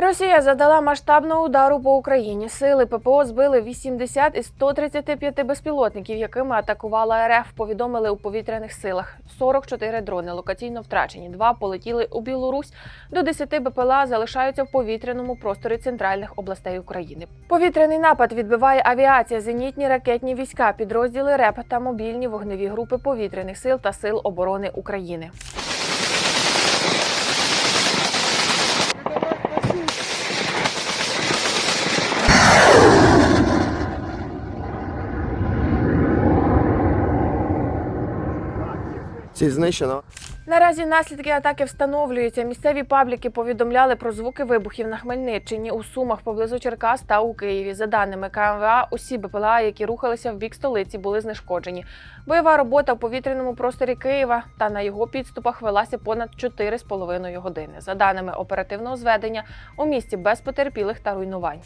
Росія задала масштабного удару по Україні. Сили ППО збили 80 із 135 безпілотників, якими атакувала РФ. Повідомили у повітряних силах. 44 дрони локаційно втрачені. Два полетіли у Білорусь. До 10 БПЛА залишаються в повітряному просторі центральних областей України. Повітряний напад відбиває авіація, зенітні ракетні війська, підрозділи РЕП та мобільні вогневі групи повітряних сил та сил оборони України. Ціль знищено. Наразі наслідки атаки встановлюються. Місцеві пабліки повідомляли про звуки вибухів на Хмельниччині, у Сумах поблизу Черкас та у Києві. За даними КМВА, усі БПЛА, які рухалися в бік столиці, були знешкоджені. Бойова робота в повітряному просторі Києва та на його підступах велася понад 4,5 години. За даними оперативного зведення, у місті без потерпілих та руйнувань.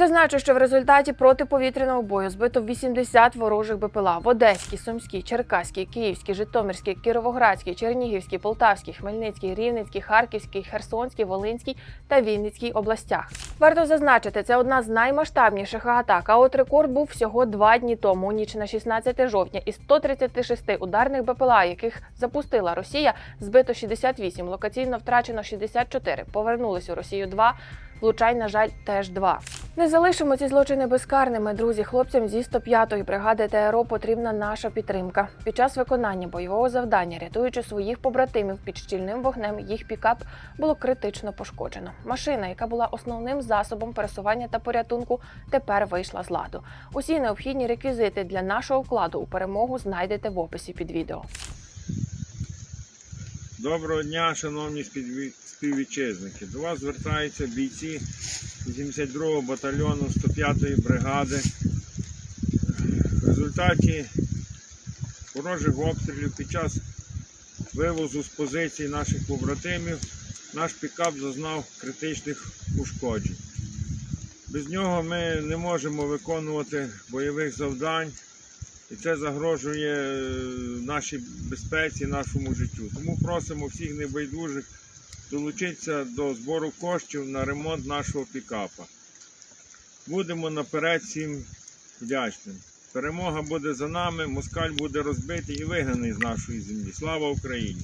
Зазначу, що в результаті протиповітряного бою збито 80 ворожих БПЛА в Одеській, Сумській, Черкаській, Київській, Житомирській, Кіровоградській, Чернігівській, Полтавській, Хмельницькій, Рівненській, Харківській, Херсонській, Волинській та Вінницькій областях. Варто зазначити, це одна з наймасштабніших атак. А от рекорд був всього два дні тому, ніч на 16 жовтня, із 136 ударних БПЛА, яких запустила Росія, збито 68, локаційно втрачено 64, повернулись у Росію 2, влучань, на жаль, теж два. Не залишимо ці злочини безкарними, друзі. Хлопцям зі 105-ї бригади ТРО потрібна наша підтримка. Під час виконання бойового завдання, рятуючи своїх побратимів під щільним вогнем, їх пікап було критично пошкоджено. Машина, яка була основним засобом пересування та порятунку, тепер вийшла з ладу. Усі необхідні реквізити для нашого вкладу у перемогу знайдете в описі під відео. Доброго дня, шановні співвітчизники. До вас звертаються бійці 82-го батальйону 105-ї бригади. В результаті ворожих обстрілів під час вивозу з позицій наших побратимів наш пікап зазнав критичних ушкоджень. Без нього ми не можемо виконувати бойових завдань. І це загрожує е, нашій безпеці, нашому життю. Тому просимо всіх небайдужих долучитися до збору коштів на ремонт нашого пікапа. Будемо наперед всім вдячним. Перемога буде за нами, москаль буде розбитий і вигнаний з нашої землі. Слава Україні!